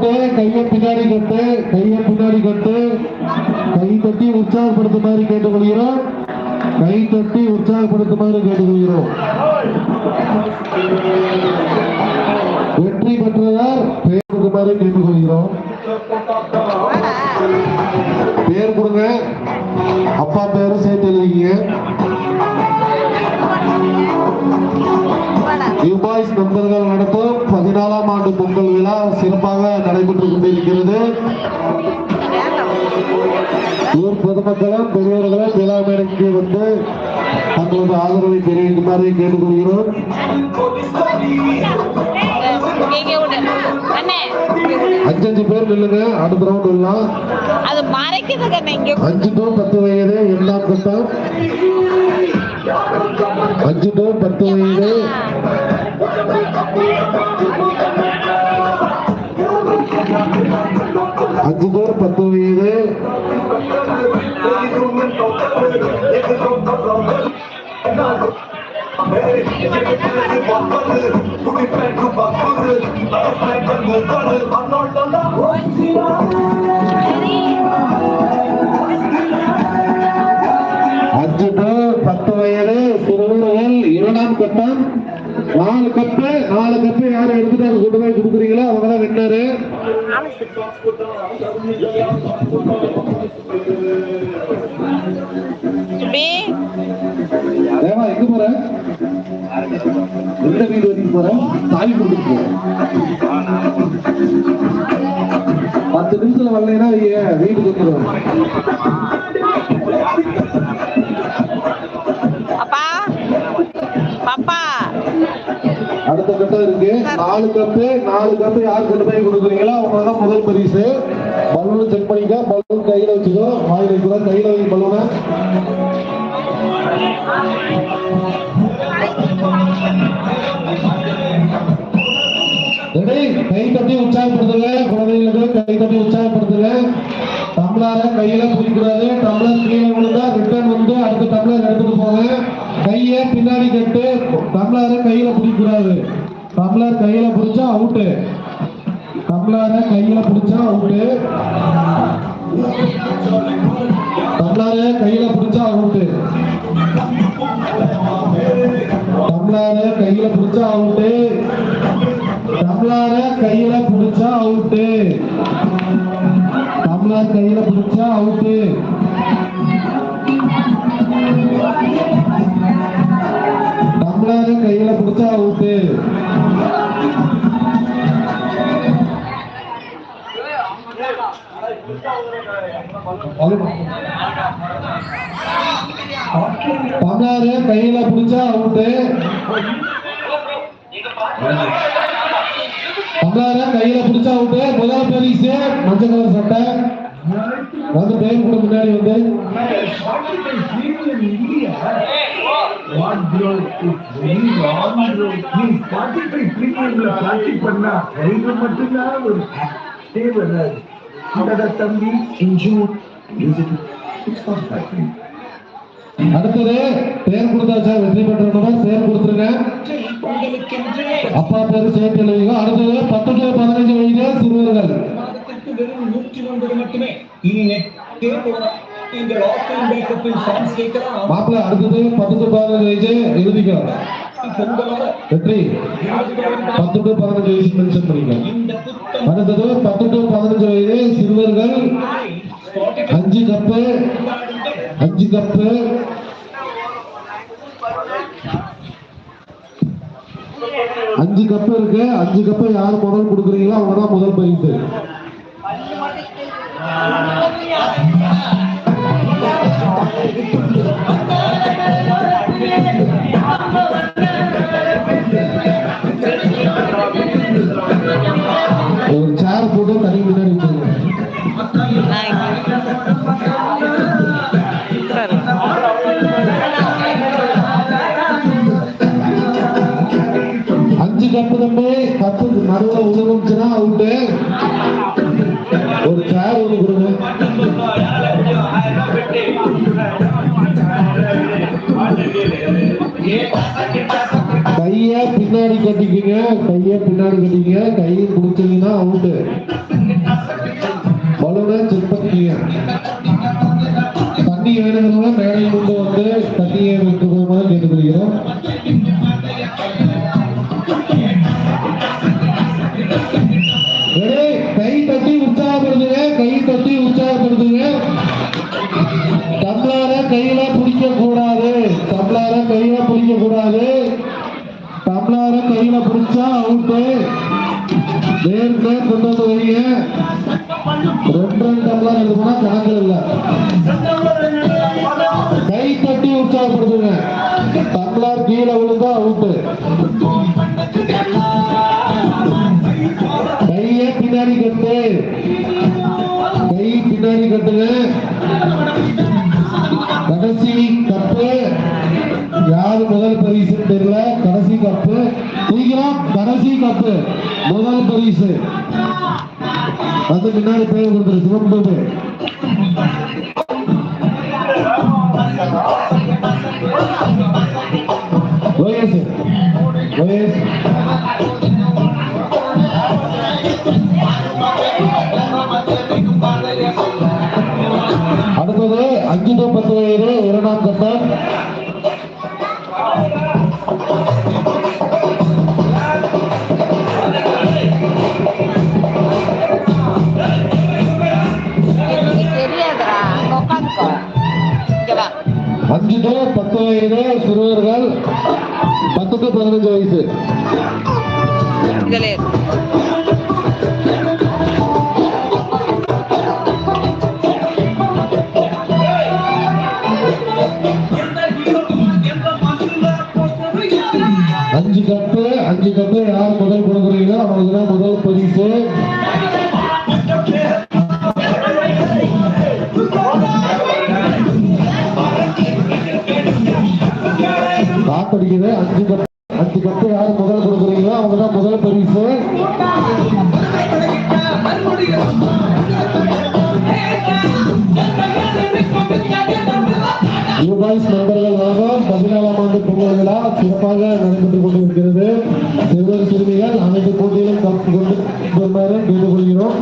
கையை பின்னாடி கட்டு கையை பின்னாடி கட்டு. கை தட்டி உற்சாகப்படுத்துமாறு கேட்டுக்கொள்கிறோம். கை தட்டி உற்சாகப்படுத்துமாறு கேட்டுக்கொள்கிறோம். வெற்றி பெற்றதார் பெயர் கொடுக்குமாறு கேட்டுக்கொள்கிறோம். பேர் கொடுங்க. அப்பா பேரும் சேர்த்து எழுதிங்க ஊர் பொதுமக்களும் பெரியவர்களும் விழா மேடைக்கு வந்து தங்களது ஆதரவை தெரிவிக்குமாறு கேட்டுக்கொள்கிறோம். அஞ்சஞ்சு பேர் நில்லுங்க அடுத்த ரவுண்ட் இங்க அஞ்சு டு பத்து வயது எல்லாம் கட்டம். அஞ்சு டு பத்து அஞ்சு டு பத்து வயது இரண்டாம் கட்டம். நாலு கப்பு நாலு கப்பு யார் எடுத்துட்டு அதை கொண்டு போய் கொடுக்குறீங்களோ அவங்க தான் போற? பத்து நிமிஷத்துல வரலைன்னா வீட்டுக்கு வந்துடும் அப்பா பாப்பா. அடுத்த கட்டம் இருக்கு. நாலு கப்பு நாலு கப்பு யார் கொண்டு போய் கொடுக்குறீங்களோ அவங்க தான் முதல் பரிசு. பலூன் செக் பண்ணிக்க. பலூன் கையில வச்சுக்கோ. வாயில வைக்கூட கை தட்டி உற்சாகப்படுத்துங்க. குழந்தைங்களுக்கு கை தட்டி உற்சாகப்படுத்துங்க. டம்ளார கையில பிடிக்கூடாது டம்ளர் கீழே விழுந்தா ரிட்டர்ன் வந்து அடுத்த டம்ளர் எடுத்துட்டு போங்க. கைய பின்னாடி கட்டு டம்ளார கையில பிடிக்கூடாது டம்ளர் கையில பிடிச்சா அவுட்டு டம்ளார கையில பிடிச்சா அவுட்டு டம்ளார கையில டம்ளர கையில புடிச்சா அவுட்டு டம்ளர கையில புடிச்சா அவுட்டு டம்ளர் கையில புடிச்சா அவுட்டு டம்ளர கையில புடிச்சா அவுட்டு டம்ளர கையில புடிச்சா அவுட்டு. டம்ளர கையில புடிச்சா அவுட்டு. முதல் பரிசு மஞ்சள் கலர் சட்டை. வந்து பேர் கூட முன்னாடி வந்து. What very wrong நீ பண்ணா மட்டும்தான் ஒரு வராது. தம்பி. அடுத்தது பேர் கொடுத்தாச்சா வெற்றி பெற்றவங்க பேர் கொடுத்துருங்க. அப்பா பேரு சேர்த்து எழுதிங்க அடுத்தது பத்து பதினஞ்சு வயது சிறுவர்கள். மாப்பிள்ள அடுத்தது பத்து பதினஞ்சு வயசு எழுதிக்கோ பொங்கலோட வெற்றி. பத்து டு பதினஞ்சு வயசு மென்ஷன் பண்ணிக்கோ அடுத்தது பத்து டு பதினஞ்சு வயது சிறுவர்கள். அஞ்சு கப்பு அஞ்சு கப்பு அஞ்சு கப்பு இருக்கு. அஞ்சு கப்பு யார் முதல் கொடுக்குறீங்களோ அவங்க தான் முதல் பரிசு தப்பு தம்பி தப்பு நடுவில் உதவுச்சுன்னா அவுட்டு ஒரு சேர் ஒன்று கொடுங்க. கைய பின்னாடி கட்டிக்கிங்க. கைய பின்னாடி கட்டிக்கிங்க. கையை பிடிச்சிங்கன்னா அவுட்டு பலூனை செக் பண்ணிக்கிங்க. தண்ணி வேணுங்கிறவங்க மேடையில் கொண்டு வந்து தண்ணியை வைக்கிறவங்க கேட்டுக்கிறீங்க கை தட்டி உற்சாகப்படுத்துங்க. டம்ளார கையில பிடிக்க கூடாது டம்ளார கையில பிடிக்க கூடாது டம்ளார கையில பிடிச்சா அவுட்டு நேர்ல கொண்டு வந்து வைங்க. ரெண்டு ரெண்டு டம்ளர் இது கடைசி கப்பு. யாரு முதல் பரிசு தெரியல? கடைசி கப்பு. சீக்கிரம் கடைசி கப்பு. முதல் பரிசு. வந்து முன்னாடி பேர் கொடுத்துரு சிவம்பு ஓஎஸ் ஓஎஸ் அஞ்சு கப்பு அஞ்சு கப்பு. யார் முதல் கொடுக்குறீங்களோ அவங்களுக்கு தான் முதல் பரிசு. காத்தடிக்குது அஞ்சு கப்பு. விழா சிறப்பாக நடைபெற்றுக் கொண்டிருக்கிறது. சிறுவர் சிறுமிகள் அனைத்து போட்டியிலும் கலந்து கொண்டு வருமாறு கேட்டுக்கொள்கிறோம்.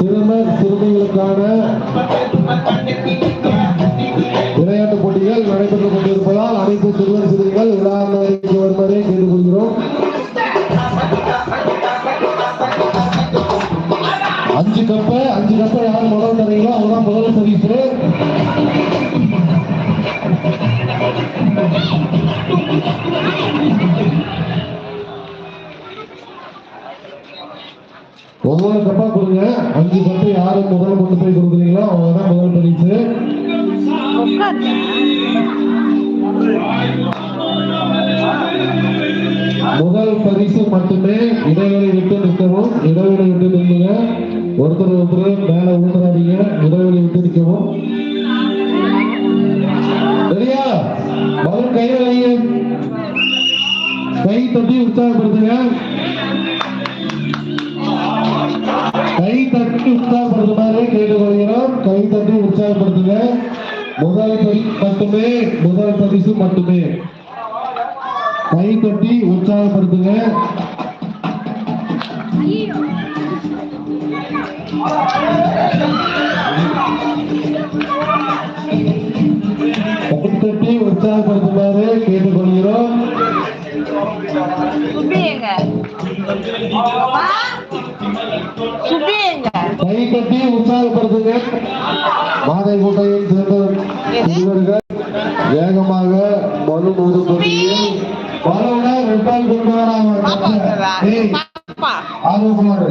சிறுவர் சிறுமிகளுக்கான விளையாட்டுப் போட்டிகள் நடைபெற்றுக் கொண்டிருப்பதால் அனைத்து சிறுவர் சிறுமிகள் விழா நிலைக்கு வருமாறு கேட்டுக்கொள்கிறோம். அஞ்சு கப்பு அஞ்சு கப்பு யாரும் முதல் தரீங்களோ அவங்க முதல் பரிசு ஒவ்வொரு தப்பா கொடுங்க. அஞ்சு கப்பு யாரு முதல் கொண்டு போய் கொடுக்குறீங்களோ? அவங்க தான் முதல் பரிசு. முதல் பரிசு மட்டுமே இடைவெளி விட்டு நிற்கவும் இடைவெளி விட்டு நில்லுங்க. ஒருத்தர் ஒருத்தர் மேல ஊந்துறாதீங்க. இடைவெளி விட்டு நிற்கவும். சரியா? முதல் கையில வைங்க கை தட்டி உற்சாகப்படுத்துங்க. உற்சாகப்படுத்துங்க முதல் மட்டுமே முதல் பரிசு மட்டுமே. கை தட்டி உற்சாகப்படுத்துங்க. கை தட்டி உற்சாகப்படுத்துமாறு கேட்டுக்கொள்கிறோம். கை தட்டி உற்சாகப்படுத்துங்க. மாதை கோட்டையில் சேர்ந்த சிறுவர்கள் வேகமாக மனு நூறுபடியில் பலவுடன் ரெண்டால் கொண்டு பாப்பா ஆர்வகுமார்